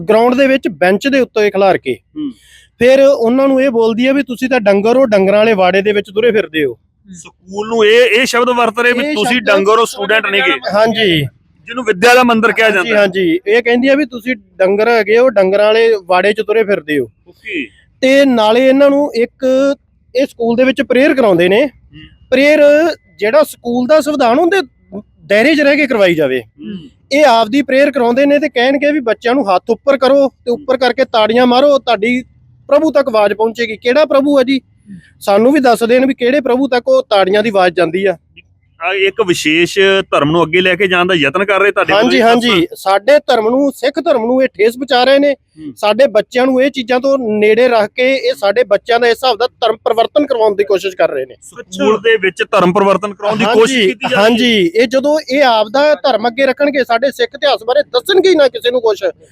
Ground ਦੇ ਵਿੱਚ bench ਦੇ ਉੱਤੇ ਖਿਲਾਰ ਕੇ। ਫਿਰ ਉਹਨਾਂ ਨੂੰ ਇਹ ਬੋਲਦੀ ਹੈ ਵੀ ਤੁਸੀਂ ਤਾਂ ਡੰਗਰ ਹੋ ਡੰਗਰਾਂ ਵਾਲੇ ਵਾੜੇ ਦੇ ਵਿੱਚ ਤੁਰੇ ਫਿਰਦੇ ਹੋ। ਸਕੂਲ ਨੂੰ ਇਹ ਇਹ ਸ਼ਬਦ ਵਰਤ ਰਹੇ ਵੀ ਤੁਸੀਂ ਡੰਗਰ ਹੋ ਸਟੂਡੈਂਟ ਨਹੀਂਗੇ ਹਾਂਜੀ। ਜਿਹਨੂੰ ਵਿਦਿਆ ਦਾ ਮੰਦਿਰ ਕਿਹਾ ਜਾਂਦਾ। ਹਾਂਜੀ ਇਹ ਕਹਿੰਦੀ ਆ ਵੀ ਤੁਸੀਂ ਡੰਗਰ ਹੈਗੇ ਹੋ ਡੰਗਰਾਂ ਵਾਲੇ ਵਾੜੇ 'ਚ ਤੁਰੇ ਫਿਰਦੇ ਹੋ। ਓਕੇ। ਤੇ ਨਾਲੇ ਇਹਨਾਂ ਨੂੰ ਇੱਕ ਇਹ ਸਕੂਲ ਦੇ ਵਿੱਚ ਪ੍ਰੇਅਰ ਕਰਾਉਂਦੇ ਨੇ। ਪ੍ਰੇਅਰ ਜਿਹੜਾ ਸਕੂਲ ਦਾ ਸੰਵਿਧਾਨ ਉਹਦੇ ਦਾਇਰੇ 'ਚ ਰਹਿ ਕੇ ਕਰਵਾਈ ਜਾਵੇ। ਇਹ ਆਪਦੀ ਪ੍ਰੇਅਰ ਕਰਾਉਂਦੇ ਨੇ ਤੇ ਕਹਿਣਗੇ ਵੀ ਬੱਚਿਆਂ ਨੂੰ ਹੱਥ ਉੱਪਰ ਕਰੋ ਤੇ ਉੱਪਰ ਕਰਕੇ ਤਾੜੀਆਂ ਮਾਰੋ, ਤੁਹਾਡੀ ਪ੍ਰਭੂ ਤੱਕ ਆਵਾਜ਼ ਪਹੁੰਚੇਗੀ। ਕਿਹੜਾ ਪ੍ਰਭੂ ਹੈ ਜੀ? ਸਾਨੂੰ ਵੀ ਦੱਸ ਦੇਣ ਵੀ ਕਿਹੜੇ ਪ੍ਰਭੂ ਤੱਕ ਉਹ ਤਾੜੀਆਂ ਦੀ ਆਵਾਜ਼ ਜਾਂਦੀ ਆ। ਇੱਕ ਵਿਸ਼ੇਸ਼ ਧਰਮ ਨੂੰ ਅੱਗੇ ਲੈ ਕੇ ਜਾਣ ਦਾ ਯਤਨ ਕਰ ਰਹੇ ਤੁਹਾਡੇ ਹਾਂਜੀ ਵੱਲੋਂ ਇਹ ਹਾਂਜੀ। ਸਾਡੇ ਧਰਮ ਨੂੰ ਸਿੱਖ ਧਰਮ ਨੂੰ ਇਹ ਠੇਸ ਪਹੁੰਚਾ ਰਹੇ ਨੇ। ਹੂੰ। ਸਾਡੇ ਬੱਚਿਆਂ ਨੂੰ ਇਹ ਚੀਜ਼ਾਂ ਤੋਂ ਨੇੜੇ ਰੱਖ ਕੇ ਇਹ ਸਾਡੇ ਬੱਚਿਆਂ ਦਾ ਇਸ ਹਿਸਾਬ ਦਾ ਧਰਮ ਪਰਿਵਰਤਨ ਕਰਵਾਉਣ ਦੀ ਕੋਸ਼ਿਸ਼ ਕਰ ਰਹੇ ਨੇ। ਸਕੂਲ ਦੇ ਵਿੱਚ ਧਰਮ ਪਰਿਵਰਤਨ ਕਰਾਉਣ ਦੀ ਕੋਸ਼ਿਸ਼ ਕੀਤੀ ਜਾ ਰਹੀ ਹੈ। ਹਾਂਜੀ। ਇਹ ਜਦੋਂ ਇਹ ਆਪਦਾ ਧਰਮ ਅੱਗੇ ਰੱਖਣਗੇ ਸਾਡੇ ਸਿੱਖ ਇਤਿਹਾਸ ਬਾਰੇ ਦੱਸਣਗੇ ਹੀ ਨਾ ਕਿਸੇ ਨੂੰ ਕੁਝ